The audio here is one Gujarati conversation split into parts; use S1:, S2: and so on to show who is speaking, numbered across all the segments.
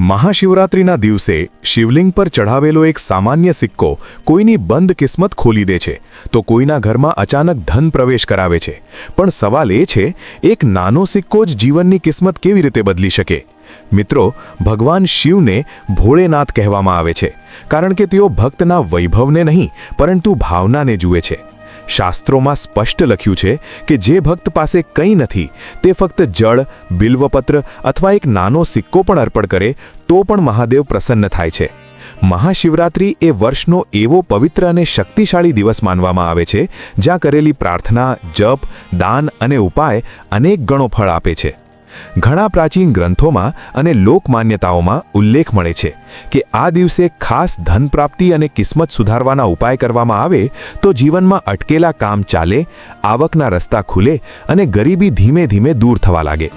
S1: મહાશિવરાત્રિના દિવસે શિવલિંગ પર ચઢાવેલો એક સામાન્ય સિક્કો કોઈની બંધ કિસ્મત ખોલી દે છે, તો કોઈના ઘરમાં અચાનક ધન પ્રવેશ કરાવે છે. પણ સવાલ એ છે, એક નાનો સિક્કો જ જીવનની કિસ્મત કેવી રીતે બદલી શકે? મિત્રો, ભગવાન શિવને ભોળેનાથ કહેવામાં આવે છે, કારણ કે તેઓ ભક્તના વૈભવને નહીં, પરંતુ ભાવનાને જુએ છે. શાસ્ત્રોમાં સ્પષ્ટ લખ્યું છે કે જે ભક્ત પાસે કંઈ નથી, તે ફક્ત જળ, બિલ્વપત્ર અથવા એક નાનો સિક્કો પણ અર્પણ કરે, તો પણ મહાદેવ પ્રસન્ન થાય છે. મહાશિવરાત્રિ એ વર્ષનો એવો પવિત્ર અને શક્તિશાળી દિવસ માનવામાં આવે છે, જ્યાં કરેલી પ્રાર્થના, જપ, દાન અને ઉપાય અનેક ગણો ફળ આપે છે. ઘણા પ્રાચીન ગ્રંથોમાં અને લોકમાન્યતાઓમાં ઉલ્લેખ મળે છે કે આ દિવસે ખાસ ધન પ્રાપ્તિ અને કિસ્મત સુધારવાના ઉપાય કરવામાં આવે તો જીવનમાં અટકેલા કામ ચાલે, આવકના રસ્તા ખુલે અને ગરીબી ધીમે ધીમે દૂર થવા લાગે.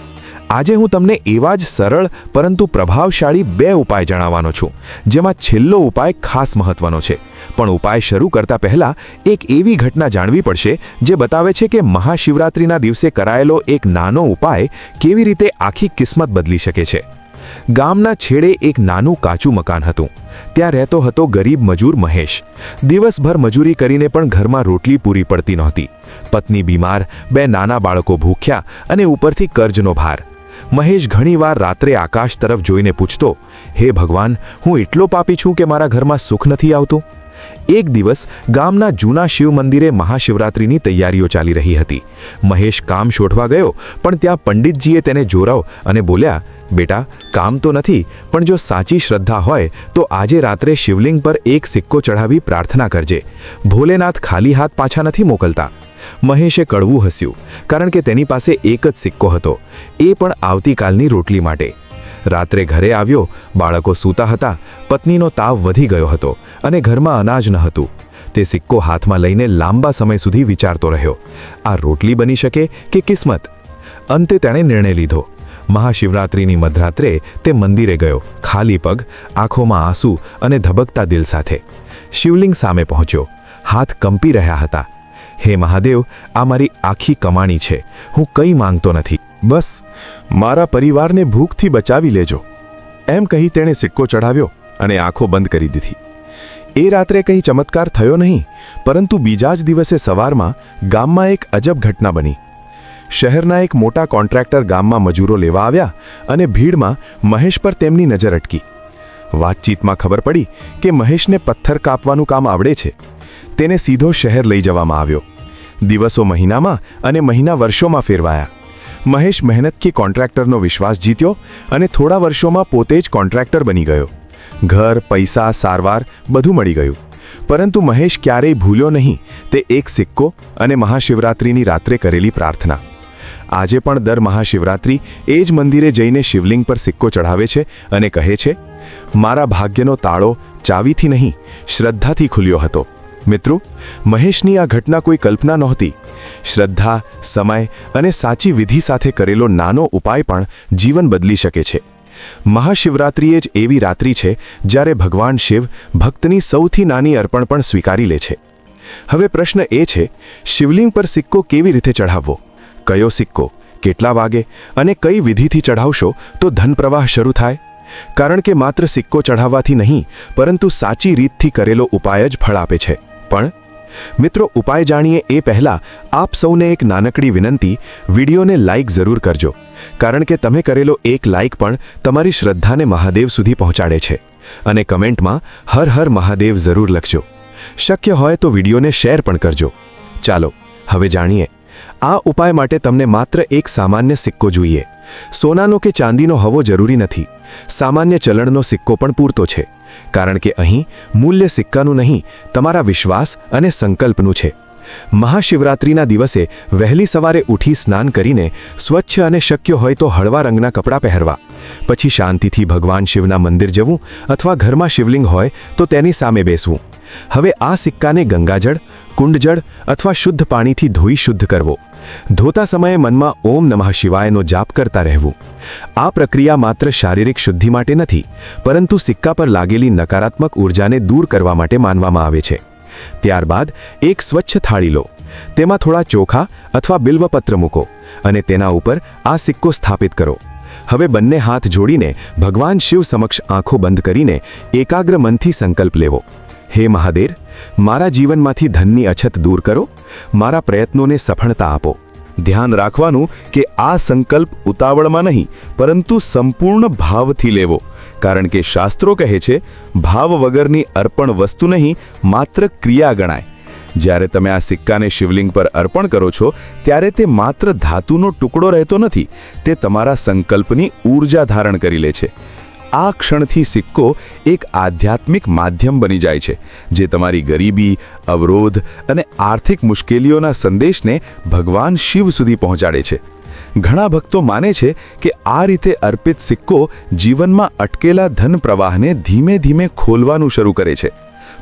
S1: આજે હું તમને એવા જ સરળ પરંતુ પ્રભાવશાળી બે ઉપાય જણાવવાનો છું, જેમાં છેલ્લો ઉપાય ખાસ મહત્વનો છે. પણ ઉપાય શરૂ કરતા પહેલા એક એવી ઘટના જાણવી પડશે, જે બતાવે છે કે મહાશિવરાત્રિના દિવસે કરાયેલો એક નાનો ઉપાય કેવી રીતે આખી કિસ્મત બદલી શકે છે. ગામના છેડે એક નાનું કાચું મકાન હતું. ત્યાં રહેતો હતો ગરીબ મજૂર મહેશ. દિવસભર મજૂરી કરીને પણ ઘરમાં રોટલી પૂરી પડતી નહોતી. પત્ની બીમાર, બે નાના બાળકો ભૂખ્યા અને ઉપરથી કર્જનો ભાર. મહેશ ઘણીવાર રાત્રે આકાશ તરફ જોઈને પૂછતો, હે ભગવાન, હું એટલો પાપી છું કે મારા ઘરમાં સુખ નથી આવતું? એક દિવસ ગામના જૂના શિવ મંદિરે મહાશિવરાત્રિની તૈયારીઓ ચાલી રહી હતી. મહેશ કામ શોધવા ગયો, પણ ત્યાં પંડિતજીએ તેને જોરાવ અને બોલ્યા બેટા, કામ તો નથી, પણ જો સાચી શ્રદ્ધા હોય, તો આજે રાત્રે શિવલિંગ પર એક સિક્કો ચઢાવી પ્રાર્થના કરજે. ભોલેનાથ ખાલી હાથ પાછા નથી મોકલતા. મહેશે કડવું હસ્યું, કારણ કે તેની પાસે એક જ સિક્કો હતો. એ પણ આવતીકાલની રોટલી માટે. રાત્રે ઘરે આવ્યો, બાળકો સૂતા હતા, પત્નીનો તાવ વધી ગયો હતો અને ઘરમાં અનાજ ન હતું. તે સિક્કો હાથમાં લઈને લાંબા સમય સુધી વિચારતો રહ્યો. આ રોટલી બની શકે કે કિસ્મત? અંતે તેણે નિર્ણય લીધો. મહાશિવરાત્રિની મધરાત્રે તે મંદિરે ગયો, ખાલી પગ, આંખોમાં આંસુ અને ધબકતા દિલ સાથે. શિવલિંગ સામે પહોંચ્યો, હાથ કંપી રહ્યા હતા. હે મહાદેવ, આ મારી આખી કમાણી છે, હું કંઈ માંગતો નથી. બસ, મારા પરિવારને ભૂખથી બચાવી લેજો. એમ કહી તેણે સિક્કો ચઢાવ્યો અને આંખો બંધ કરી દીધી. એ રાત્રે કંઈ ચમત્કાર થયો નહીં, પરંતુ બીજા જ દિવસે સવારમાં ગામમાં એક અજબ ઘટના બની. શહેરના એક મોટા કોન્ટ્રાક્ટર ગામમાં મજૂરો લેવા આવ્યા અને ભીડમાં મહેશ પર તેમની નજર અટકી. વાતચીતમાં ખબર પડી કે મહેશને પથ્થર કાપવાનું કામ આવડે છે. તેને સીધો શહેર લઈ જવામાં આવ્યો. દિવસો મહિનામાં અને મહિના વર્ષોમાં ફેરવાયા. મહેશ મહેનતથી કોન્ટ્રાક્ટરનો વિશ્વાસ જીત્યો અને થોડા વર્ષોમાં પોતે જ કોન્ટ્રાક્ટર બની ગયો. ઘર, પૈસા, સારવાર બધું મળી ગયું. પરંતુ મહેશ ક્યારેય ભૂલ્યો નહીં તે એક સિક્કો અને મહાશિવરાત્રિની રાત્રે કરેલી પ્રાર્થના. આજે પણ દર મહાશિવરાત્રિ એ જ મંદિરે જઈને શિવલિંગ પર સિક્કો ચઢાવે છે અને કહે છે, મારા ભાગ્યનો તાળો ચાવીથી નહીં, શ્રદ્ધાથી ખુલ્યો હતો. મિત્રો, મહેશની આ ઘટના કોઈ કલ્પના નહોતી. શ્રદ્ધા, સમય અને સાચી વિધિ સાથે કરેલો નાનો ઉપાય પણ જીવન બદલી શકે છે. મહાશિવરાત્રિએ જ એવી રાત્રિ છે જ્યારે ભગવાન શિવ ભક્તની સૌથી નાની અર્પણ પણ સ્વીકારી લે છે. હવે પ્રશ્ન એ છે, શિવલિંગ પર સિક્કો કેવી રીતે ચઢાવવો? કયો સિક્કો, કેટલા વાગે અને કઈ વિધિથી ચઢાવશો તો ધનપ્રવાહ શરૂ થાય? કારણ કે માત્ર સિક્કો ચઢાવવાથી નહીં, પરંતુ સાચી રીતથી કરેલો ઉપાય જ ફળ આપે છે. પણ, મિત્રો, ઉપાય જાણીએ એ પહેલાં આપ સૌને એક નાનકડી વિનંતી, વિડીયોને લાઇક જરૂર કરજો. કારણ કે તમે કરેલો એક લાઇક પણ તમારી શ્રદ્ધાને મહાદેવ સુધી પહોંચાડે છે. અને કમેન્ટમાં હર હર મહાદેવ જરૂર લખજો. શક્ય હોય તો વિડીયોને શેર પણ કરજો. ચાલો, હવે જાણીએ. આ ઉપાય માટે તમને માત્ર એક સામાન્ય સિક્કો જોઈએ. સોનાનો કે ચાંદીનો હવો જરૂરી નથી. સામાન્ય ચલણનો સિક્કો પણ પૂરતો છે. કારણ કે અહીં મૂલ્ય સિક્કાનું નહીં, તમારા વિશ્વાસ અને સંકલ્પનું છે. મહાશિવરાત્રિના દિવસે વહેલી સવારે ઉઠી સ્નાન કરીને સ્વચ્છ અને શક્ય હોય તો હળવા રંગના કપડાં પહેરવા. પછી શાંતિથી ભગવાન શિવના મંદિર જવું અથવા ઘરમાં શિવલિંગ હોય તો તેની સામે બેસવું. હવે આ સિક્કાને ગંગાજળ, કુંડજળ અથવા શુદ્ધ પાણીથી ધોઈ શુદ્ધ કરવો. ધોતા સમયે મનમાં ઓમ નમઃ શિવાયનો જાપ કરતા રહેવું. આ પ્રક્રિયા માત્ર શારીરિક શુદ્ધિ માટે નથી, પરંતુ સિક્કા પર લાગેલી નકારાત્મક ઊર્જાને દૂર કરવા માટે માનવામાં આવે છે. ત્યારબાદ એક સ્વચ્છ થાળી લો. તેમાં થોડા ચોખા અથવા બિલ્વપત્ર મૂકો અને તેના ઉપર આ સિક્કો સ્થાપિત કરો. હવે બંને હાથ જોડીને ભગવાન શિવ સમક્ષ આંખો બંધ કરીને એકાગ્ર મનથી સંકલ્પ લેવો. હે મહાદેર મારા જીવનમાંથી ધનની અછત દૂર કરો, મારા પ્રયત્નોને સફળતા આપો. ધ્યાન રાખવાનું કે આ સંકલ્પ ઉતાવળમાં નહીં, પરંતુ સંપૂર્ણ ભાવથી લેવો. કારણ કે શાસ્ત્રો કહે છે, ભાવ વગરની અર્પણ વસ્તુ નહીં, માત્ર ક્રિયા ગણાય. જ્યારે તમે આ સિક્કાને શિવલિંગ પર અર્પણ કરો છો, ત્યારે તે માત્ર ધાતુનો ટુકડો રહેતો નથી, તે તમારા સંકલ્પની ઊર્જા ધારણ કરી લે છે. આ ક્ષણથી સિક્કો એક આધ્યાત્મિક માધ્યમ બની જાય છે, જે તમારી ગરીબી, અવરોધ અને આર્થિક મુશ્કેલીઓના સંદેશને ભગવાન શિવ સુધી પહોંચાડે છે. ઘણા ભક્તો માને છે કે આ રીતે અર્પિત સિક્કો જીવનમાં અટકેલા ધન પ્રવાહને ધીમે ધીમે ખોલવાનું શરૂ કરે છે.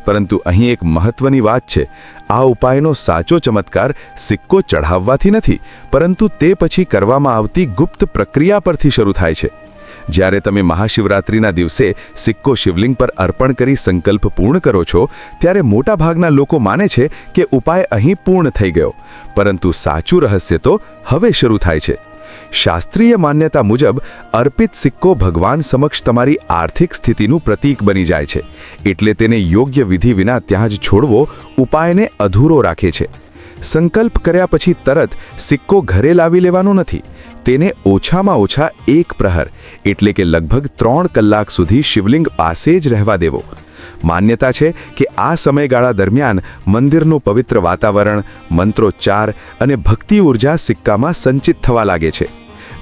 S1: પરંતુ અહીં એક મહત્વની વાત છે, આ ઉપાયનો સાચો ચમત્કાર સિક્કો ચઢાવવાથી નથી, પરંતુ તે પછી કરવામાં આવતી ગુપ્ત પ્રક્રિયા પરથી શરૂ થાય છે. જ્યારે તમે મહાશિવરાત્રિના દિવસે સિક્કો શિવલિંગ પર અર્પણ કરી સંકલ્પ પૂર્ણ કરો છો, ત્યારે મોટાભાગના લોકો માને છે કે ઉપાય અહીં પૂર્ણ થઈ ગયો. પરંતુ સાચું રહસ્ય તો હવે શરૂ થાય છે. શાસ્ત્રીય માન્યતા મુજબ, અર્પિત સિક્કો ભગવાન સમક્ષ તમારી આર્થિક સ્થિતિનું પ્રતીક બની જાય છે. એટલે તેને યોગ્ય વિધિ વિના ત્યાં જ છોડવો ઉપાયને અધૂરો રાખે છે. સંકલ્પ કર્યા પછી તરત સિક્કો ઘરે લાવી લેવાનો નથી. તેને ઓછામાં ઓછા એક પ્રહર, એટલે કે લગભગ ત્રણ કલાક સુધી શિવલિંગ પાસે જ રહેવા દેવો. માન્યતા છે કે આ સમયગાળા દરમિયાન મંદિરનું પવિત્ર વાતાવરણ, મંત્રોચ્ચાર અને ભક્તિ ઊર્જા સિક્કામાં સંચિત થવા લાગે છે.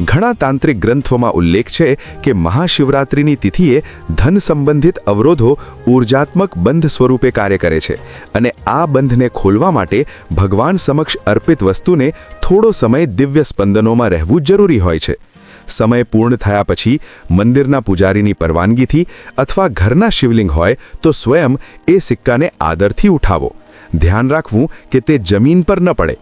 S1: ઘણા તાંત્રિક ગ્રંથોમાં ઉલ્લેખ છે કે મહાશિવરાત્રિની તિથિએ ધન સંબંધિત અવરોધો ઊર્જાત્મક બંધ સ્વરૂપે કાર્ય કરે છે અને આ બંધને ખોલવા માટે ભગવાન સમક્ષ અર્પિત વસ્તુને થોડો સમય દિવ્ય સ્પંદનોમાં રહેવું જરૂરી હોય છે. સમય પૂર્ણ થયા પછી મંદિરના પૂજારીની પરવાનગીથી અથવા ઘરના શિવલિંગ હોય તો સ્વયં એ સિક્કાને આદરથી ઉઠાવો. ધ્યાન રાખવું કે તે જમીન પર ન પડે.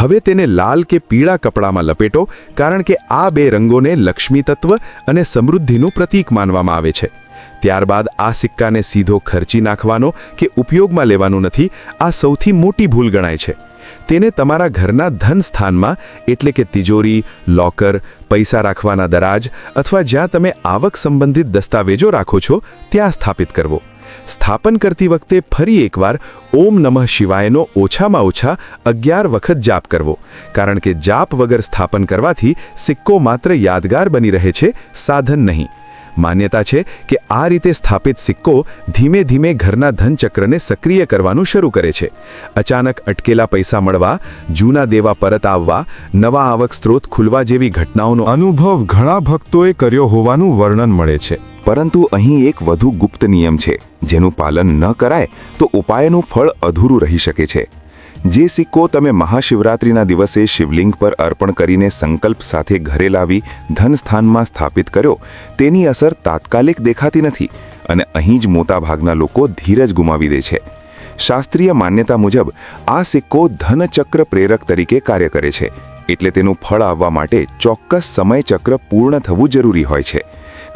S1: હવે તેને લાલ કે પીળા કપડામાં લપેટો, કારણ કે આ બે રંગોને લક્ષ્મી તત્વ અને સમૃદ્ધિનું પ્રતીક માનવામાં આવે છે. ત્યારબાદ આ સિક્કાને સીધો ખર્ચી નાખવાનો કે ઉપયોગમાં લેવાનો નથી, આ સૌથી મોટી ભૂલ ગણાય છે. તેને તમારા ઘરના ધન સ્થાનમાં, એટલે કે તિજોરી, લોકર, પૈસા રાખવાના દરાજ અથવા જ્યાં તમે આવક સંબંધિત દસ્તાવેજો રાખો છો, ત્યાં સ્થાપિત કરવો. સ્થાપન કરતી વખતે ફરી એકવાર ઓમ નમઃ શિવાયનો ઓછામાં ઓછા અગિયાર વખત જાપ કરવો. કારણ કે જાપ વગર સ્થાપન કરવાથી સિક્કો માત્ર યાદગાર બની રહે છે, સાધન નહીં. માન્યતા છે કે આ રીતે સ્થાપિત સિક્કો ધીમે ધીમે ઘરના ધનચક્રને સક્રિય કરવાનું શરૂ કરે છે. અચાનક અટકેલા પૈસા મળવા, જૂના દેવા પરત આવવા, નવા આવક સ્ત્રોત ખુલવા જેવી ઘટનાઓનો
S2: અનુભવ ઘણા ભક્તોએ કર્યો હોવાનું વર્ણન મળે છે.
S3: પરંતુ અહીં એક વધુ ગુપ્ત નિયમ છે. જેનું પાલન ન કરાય તો ઉપાયનું ફળ અધૂરું રહી શકે છે. જે સિક્કો તમે મહાશિવરાત્રિના દિવસે શિવલિંગ પર અર્પણ કરીને સંકલ્પ સાથે ઘરે લાવી ધનસ્થાનમાં સ્થાપિત કર્યો, તેની અસર તાત્કાલિક દેખાતી નથી અને અહીં જ મોટાભાગના લોકો ધીરજ ગુમાવી દે છે. શાસ્ત્રીય માન્યતા મુજબ, આ સિક્કો ધનચક્ર પ્રેરક તરીકે કાર્ય કરે છે. એટલે તેનું ફળ આવવા માટે ચોક્કસ સમયચક્ર પૂર્ણ થવું જરૂરી હોય છે.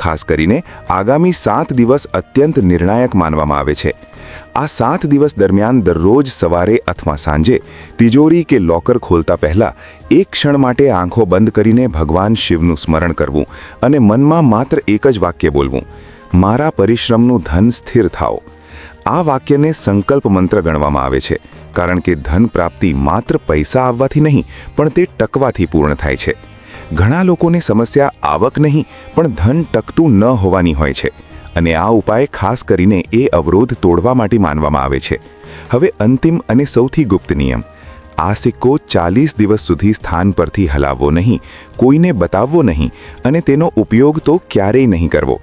S3: ખાસ કરીને આગામી સાત દિવસ અત્યંત નિર્ણાયક માનવામાં આવે છે. આ સાત દિવસ દરમિયાન દરરોજ સવારે અથવા સાંજે તિજોરી કે લોકર ખોલતા પહેલા એક ક્ષણ માટે આંખો બંધ કરીને ભગવાન શિવનું સ્મરણ કરવું અને મનમાં માત્ર એક જ વાક્ય બોલવું, મારા પરિશ્રમનું ધન સ્થિર થાઓ. આ વાક્યને સંકલ્પ મંત્ર ગણવામાં આવે છે, કારણ કે ધન પ્રાપ્તિ માત્ર પૈસા આવવાથી નહીં, પણ તે ટકવાથી પૂર્ણ થાય છે. ઘણા લોકોને સમસ્યા આવક નહીં, પણ ધન ટકતું ન હોવાની હોય છે. અને આ ઉપાય ખાસ કરીને એ અવરોધ તોડવા માટે માનવામાં આવે છે. હવે અંતિમ અને સૌથી ગુપ્ત નિયમ. આ સિક્કો ચાલીસ દિવસ સુધી સ્થાન પરથી હલાવવો નહીં, કોઈને બતાવવો નહીં, અને તેનો ઉપયોગ તો ક્યારેય નહીં કરવો.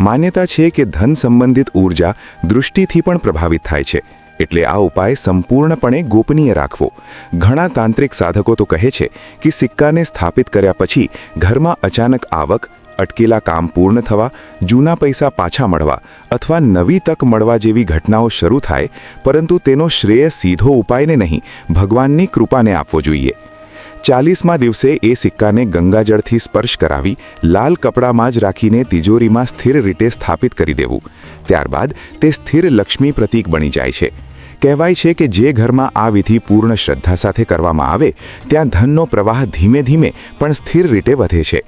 S3: માન્યતા છે કે ધન સંબંધિત ઊર્જા દૃષ્ટિથી પણ પ્રભાવિત થાય છે. એટલે આ ઉપાય સંપૂર્ણપણે ગોપનીય રાખવો. ઘણા તાંત્રિક સાધકો તો કહે છે કે સિક્કાને સ્થાપિત કર્યા પછી ઘરમાં અચાનક આવક, અટકેલા કામ પૂર્ણ થવા, જૂના પૈસા પાછા મળવા અથવા નવી તક મળવા જેવી ઘટનાઓ શરૂ થાય, પરંતુ તેનો શ્રેય સીધો ઉપાયને નહીં, ભગવાનની કૃપાને આપવો જોઈએ. ચાલીસમા દિવસે એ સિક્કાને ગંગાજળથી સ્પર્શ કરાવી, લાલ કપડામાં જ રાખીને તિજોરીમાં સ્થિર રીતે સ્થાપિત કરી દેવું. ત્યારબાદ તે સ્થિર લક્ષ્મી પ્રતીક બની જાય છે. કહેવાય છે કે જે ઘરમાં આ વિધિ પૂર્ણ શ્રદ્ધા સાથે કરવામાં આવે, ત્યાં ધનનો પ્રવાહ ધીમે ધીમે પણ સ્થિર રીતે વધે છે.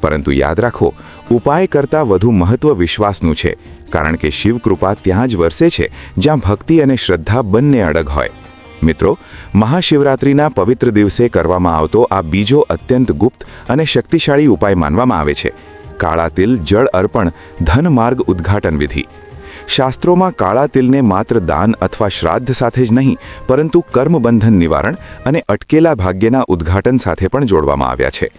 S3: પરંતુ યાદ રાખો, ઉપાય કરતાં વધુ મહત્વ વિશ્વાસનું છે, કારણ કે શિવ કૃપા ત્યાં જ વરસે છે, જ્યાં ભક્તિ અને શ્રદ્ધા બંને અડગ હોય. મિત્રો, મહાશિવરાત્રિના પવિત્ર દિવસે કરવામાં આવતો આ બીજો અત્યંત ગુપ્ત અને શક્તિશાળી ઉપાય માનવામાં આવે છે. કાળા તિલ જળ અર્પણ, ધન માર્ગ ઉદ્ઘાટન વિધિ. શાસ્ત્રોમાં કાળા તિલને માત્ર દાન અથવા શ્રાદ્ધ સાથે જ નહીં, પરંતુ કર્મબંધન નિવારણ અને અટકેલા ભાગ્યના ઉદ્ઘાટન સાથે પણ જોડવામાં આવ્યા છે.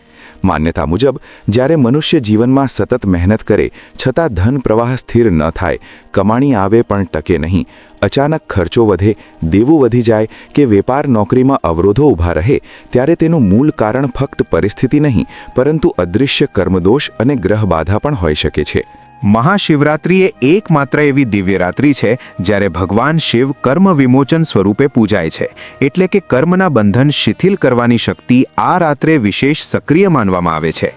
S3: માન્યતા મુજબ, જ્યારે મનુષ્ય જીવનમાં સતત મહેનત કરે, છતાં ધન પ્રવાહ સ્થિર ન થાય, કમાણી આવે પણ ટકે નહીં, અચાનક ખર્ચો વધે, દેવું વધી જાય કે વેપાર નોકરીમાં અવરોધો ઊભા રહે, ત્યારે તેનું મૂળ કારણ ફક્ત પરિસ્થિતિ નહીં, પરંતુ અદૃશ્ય કર્મદોષ અને ગ્રહબાધા પણ હોઈ શકે છે.
S4: મહાશિવરાત્રિ એ એકમાત્ર એવી દિવ્ય રાત્રિ છે જ્યારે ભગવાન શિવ કર્મ વિમોચન સ્વરૂપે પૂજાય છે. એટલે કે કર્મના બંધન શિથિલ કરવાની શક્તિ આ રાત્રે વિશેષ સક્રિય માનવામાં આવે છે.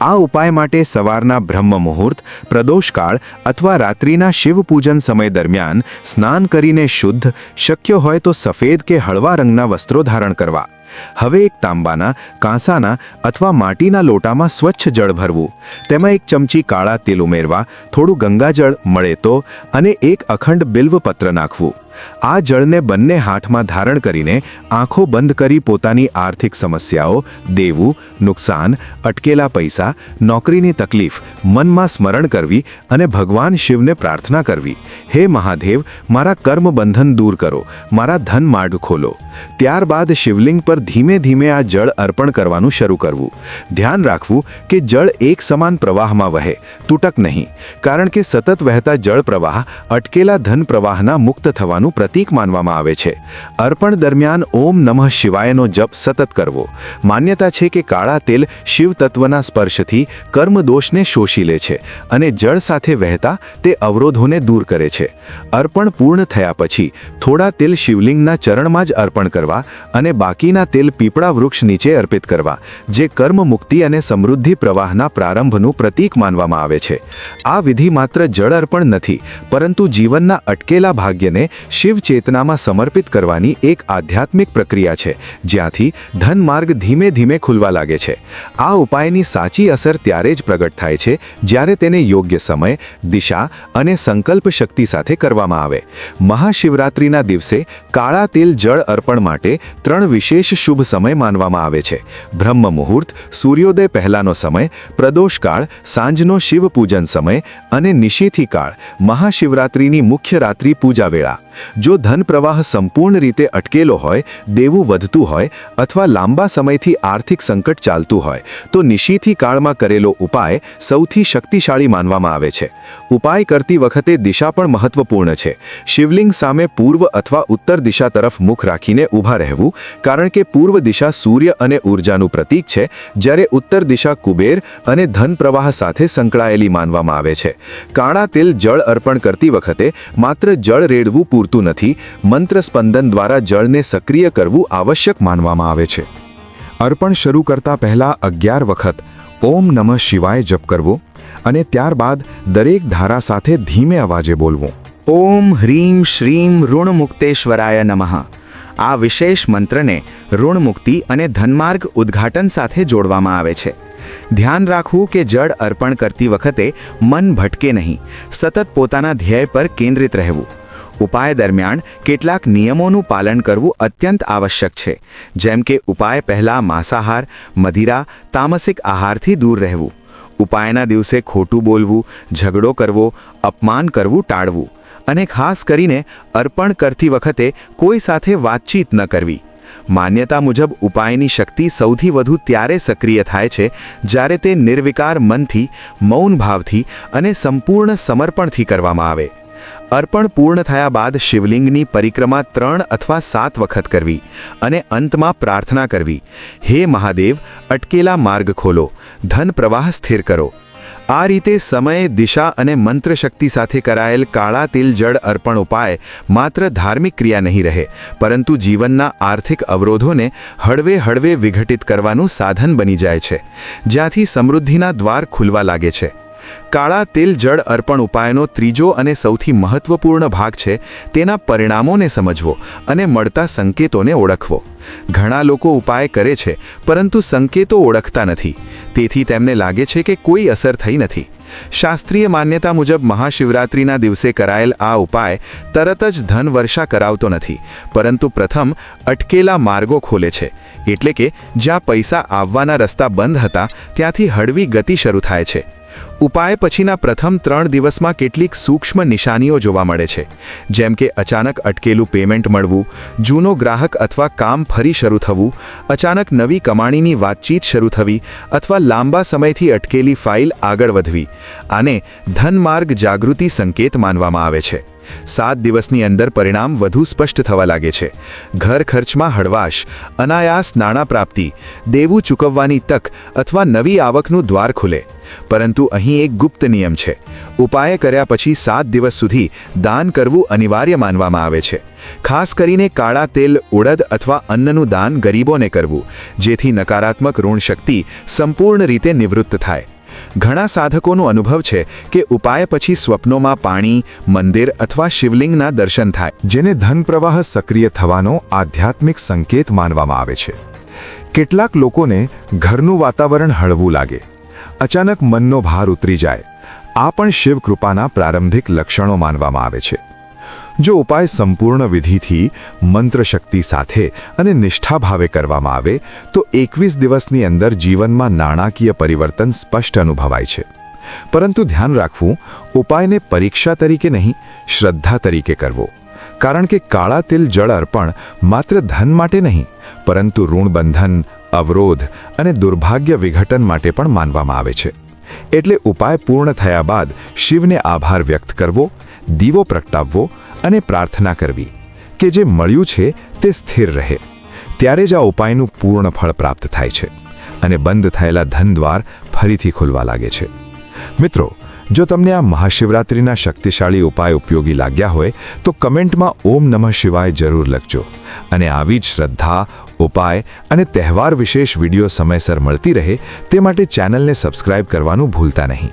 S4: આ ઉપાય માટે સવારના બ્રહ્મ મુહૂર્ત, પ્રદોષકાળ અથવા રાત્રિના શિવ પૂજન સમય દરમિયાન સ્નાન કરીને શુદ્ધ, શક્ય હોય તો સફેદ કે હળવા રંગના વસ્ત્રો ધારણ કરવા. હવે એક તાંબાના, કાંસાના અથવા માટીના લોટામાં સ્વચ્છ જળ ભરવું. તેમાં એક ચમચી કાળા તેલ ઉમેરવા, થોડું ગંગાજળ મળે તો અને એક અખંડ બિલ્વપત્ર નાખવું. આ જળને બંને હાથમાં ધારણ કરીને આંખો બંધ કરી પોતાની આર્થિક સમસ્યાઓ, દેવું, નુકસાન, અટકેલા પૈસા, નોકરીની તકલીફ, મનમાં સ્મરણ કરવી અને ભગવાન શિવને પ્રાર્થના કરવી. હે મહાદેવ, મારા કર્મ બંધન દૂર કરો, મારા ધન માર્ગ ખોલો. ત્યારબાદ શિવલિંગ પર ધીમે ધીમે આ જળ અર્પણ કરવાનું શરૂ કરવું. ધ્યાન રાખવું કે જળ એક સમાન પ્રવાહમાં વહે, તૂટક નહીં. કારણ કે સતત વહેતા જળ પ્રવાહ અટકેલા ધન પ્રવાહના મુક્ત થવાનું પ્રતીક માનવામાં આવે છે. અર્પણ દરમિયાન ઓમ નમઃ શિવાયનો જપ સતત કરવો. માન્યતા છે કે કાળા તેલ શિવ તત્વના સ્પર્શથી કર્મદોષને શોષી લે છે અને જળ સાથે વહેતા તે અવરોધોને દૂર કરે છે. અર્પણ પૂર્ણ થયા પછી થોડા તેલ શિવલિંગના ચરણમાં જ અર્પણ કરવા અને બાકીના તેલ પીપળા વૃક્ષ નીચે અર્પિત કરવા, જે કર્મ મુક્તિ અને સમૃદ્ધિ પ્રવાહના પ્રારંભનું પ્રતીક માનવામાં આવે છે. આ વિધિ માત્ર જળ અર્પણ નથી, પરંતુ જીવનના અટકેલા ભાગ્યને શિવ ચેતનામાં સમર્પિત કરવાની એક આધ્યાત્મિક પ્રક્રિયા છે, જ્યાંથી ધન માર્ગ ધીમે ધીમે ખુલવા લાગે છે. આ ઉપાયની સાચી અસર ત્યારે જ પ્રગટ થાય છે, જ્યારે તેને યોગ્ય સમય, દિશા અને સંકલ્પ શક્તિ સાથે કરવામાં આવે. મહાશિવરાત્રિના દિવસે કાળા તેલ જળ અર્પણ માટે ત્રણ વિશેષ શુભ સમય માનવામાં આવે છે. બ્રહ્મ મુહૂર્ત, સૂર્યોદય પહેલાનો સમય, પ્રદોષકાળ, સાંજનો શિવ પૂજન સમય અને નિશીથી કાળ મહાશિવરાત્રિની મુખ્ય રાત્રિ પૂજા વેળા જો ધન પ્રવાહ સંપૂર્ણ રીતે અટકેલો હોય, દેવું વધતું હોય અથવા લાંબા સમયથી આર્થિક સંકટ ચાલતું હોય, તો નિશીથી કાળમાં કરેલો ઉપાય સૌથી શક્તિશાળી માનવામાં આવે છે. ઉપાય કરતી વખતે દિશા પણ મહત્વપૂર્ણ છે. શિવલિંગ સામે પૂર્વ અથવા ઉત્તર દિશા તરફ મુખ રાખીને ઊભા રહેવું, કારણ કે પૂર્વ દિશા સૂર્ય અને ઉર્જાનું પ્રતીક છે, જ્યારે ઉત્તર દિશા કુબેર અને ધન પ્રવાહ સાથે સંકળાયેલી માનવામાં આવે છે. કાળા તેલ જળ અર્પણ કરતી વખતે માત્ર જળ રેડવું પૂરતું નથી મંત્ર સ્પંદન દ્વારા જળને સક્રિય કરવું આવશ્યક માનવામાં આવે છે.
S2: અર્પણ શરૂ કરતા પહેલા અગિયાર વખત ઓમ નમઃ શિવાય જપ કરવો અને ત્યારબાદ દરેક ધારા સાથે ધીમે અવાજે બોલવું.
S4: ઓમ હ્રીમ શ્રીમ ઋણમુક્તેશ્વરાય નમઃ. આ વિશેષ મંત્રને ઋણમુક્તિ અને ધનમાર્ગ ઉદ્ઘાટન સાથે જોડવામાં આવે છે. ધ્યાન રાખવું કે જળ અર્પણ કરતી વખતે મન ભટકે નહીં. સતત પોતાના ધ્યેય પર કેન્દ્રિત રહેવું. ઉપાય દરમિયાન કેટલાક નિયમોનું પાલન કરવું અત્યંત આવશ્યક છે. જેમ કે ઉપાય પહેલાં માંસાહાર મદિરા તામસિક આહારથી દૂર રહેવું. ઉપાયના દિવસે ખોટું બોલવું, ઝઘડો કરવો, અપમાન કરવું ટાળવું અને ખાસ કરીને અર્પણ કરતી વખતે કોઈ સાથે વાતચીત ન કરવી. માન્યતા મુજબ ઉપાયની શક્તિ સૌથી વધુ ત્યારે સક્રિય થાય છે જ્યારે તે નિર્વિકાર મનથી મૌન ભાવથી અને સંપૂર્ણ સમર્પણથી કરવામાં આવે. અર્પણ પૂર્ણ થયા બાદ શિવલિંગની પરિક્રમા ત્રણ અથવા સાત વખત કરવી અને અંતમાં પ્રાર્થના કરવી. હે મહાદેવ, અટકેલા માર્ગ ખોલો, ધન પ્રવાહ સ્થિર કરો. આ રીતે સમય, દિશા અને મંત્ર શક્તિ સાથે કરાયેલ કાળા તિલ જળ અર્પણ ઉપાય માત્ર ધાર્મિક ક્રિયા નહીં રહે, પરંતુ જીવનના આર્થિક અવરોધોને હળવે હળવે વિઘટિત કરવાનું સાધન બની જાય છે, જ્યાંથી સમૃદ્ધિના દ્વાર ખુલવા લાગે છે. કાળા તેલ જળ અર્પણ ઉપાયનો ત્રીજો અને સૌથી મહત્વપૂર્ણ ભાગ છે તેના પરિણામોને સમજવો અને મળતા સંકેતોને ઓળખવો. ઘણા લોકો ઉપાય કરે છે, પરંતુ સંકેતો ઓળખતા નથી. તેથી તેમને લાગે છે કે કોઈ અસર થઈ નથી. શાસ્ત્રીય માન્યતા મુજબ મહાશિવરાત્રિના દિવસે કરાયેલ આ ઉપાય તરત જ ધન વર્ષા કરાવતો નથી, પરંતુ પ્રથમ અટકેલા માર્ગો ખોલે છે. એટલે કે જ્યાં પૈસા આવવાના રસ્તા બંધ હતા, ત્યાંથી હળવી ગતિ શરૂ થાય છે. ઉપાય પછીના પ્રથમ ત્રણ દિવસમાં કેટલીક સૂક્ષ્મ નિશાનીઓ જોવા મળે છે, જેમ કે અચાનક અટકેલું પેમેન્ટ મળવું, જૂનો ગ્રાહક અથવા કામ ફરી શરૂ થવું, અચાનક નવી કમાણીની વાતચીત શરૂ થવી અથવા લાંબા સમયથી અટકેલી ફાઇલ આગળ વધવી, આને ધનમાર્ગ જાગૃતિ સંકેત માનવામાં આવે છે. સાત દિવસની અંદર પરિણામ વધુ સ્પષ્ટ થવા લાગે છે. ઘર ખર્ચમાં હળવાશ, અનાયાસ નાણાં પ્રાપ્તિ દેવું ચૂકવવાની તક અથવા નવી આવકનું દ્વાર ખુલે. પરંતુ અહીં એક ગુપ્ત નિયમ છે. ઉપાય કર્યા પછી સાત દિવસ સુધી દાન કરવું અનિવાર્ય માનવામાં આવે છે. ખાસ કરીને કાળા તેલ, ઉડદ અથવા અન્નનું દાન ગરીબોને કરવું, જેથી નકારાત્મક ઋણ શક્તિ સંપૂર્ણ રીતે નિવૃત્ત થાય. ઘણા સાધકોનો અનુભવ છે કે ઉપાય પછી સ્વપ્નોમાં પાણી, મંદિર અથવા શિવલિંગના દર્શન થાય,
S1: જેને ધન પ્રવાહ સક્રિય થવાનો આધ્યાત્મિક સંકેત માનવામાં આવે છે. કેટલાક લોકોને ઘરનું વાતાવરણ હળવું લાગે. અચાનક મનનો ભાર ઉતરી જાય. આ પણ શિવકૃપાના પ્રારંભિક લક્ષણો માનવામાં આવે છે. જો ઉપાય સંપૂર્ણ વિધિથી મંત્ર શક્તિ સાથે અને નિષ્ઠાભાવે કરવામાં આવે, તો એકવીસ દિવસની અંદર જીવનમાં નાણાકીય પરિવર્તન સ્પષ્ટ અનુભવાય છે. પરંતુ ધ્યાન રાખવું, ઉપાયને પરીક્ષા તરીકે નહીં, શ્રદ્ધા તરીકે કરવો. કારણ કે કાળા તિલ જળ અર્પણ માત્ર ધન માટે નહીં, પરંતુ ઋણબંધન અવરોધ અને દુર્ભાગ્ય વિઘટન માટે પણ માનવામાં આવે છે. એટલે ઉપાય પૂર્ણ થયા બાદ શિવને આભાર વ્યક્ત કરવો, દીવો પ્રગટાવવો અને પ્રાર્થના કરવી કે જે મળ્યું છે તે સ્થિર રહે. ત્યારે જ આ ઉપાયનું પૂર્ણ ફળ પ્રાપ્ત થાય છે અને બંધ થયેલા ધન દ્વાર ફરીથી ખુલવા લાગે છે. મિત્રો, જો તમને આ મહાશિવરાત્રિના શક્તિશાળી ઉપાય ઉપયોગી લાગ્યા હોય, તો કમેન્ટમાં ઓમ નમઃ શિવાય જરૂર લખજો અને આવી જ શ્રદ્ધા, ઉપાય અને તહેવાર વિશેષ વીડિયો સમયસર મળતી રહે તે માટે ચેનલને સબસ્ક્રાઇબ કરવાનું ભૂલતા નહીં.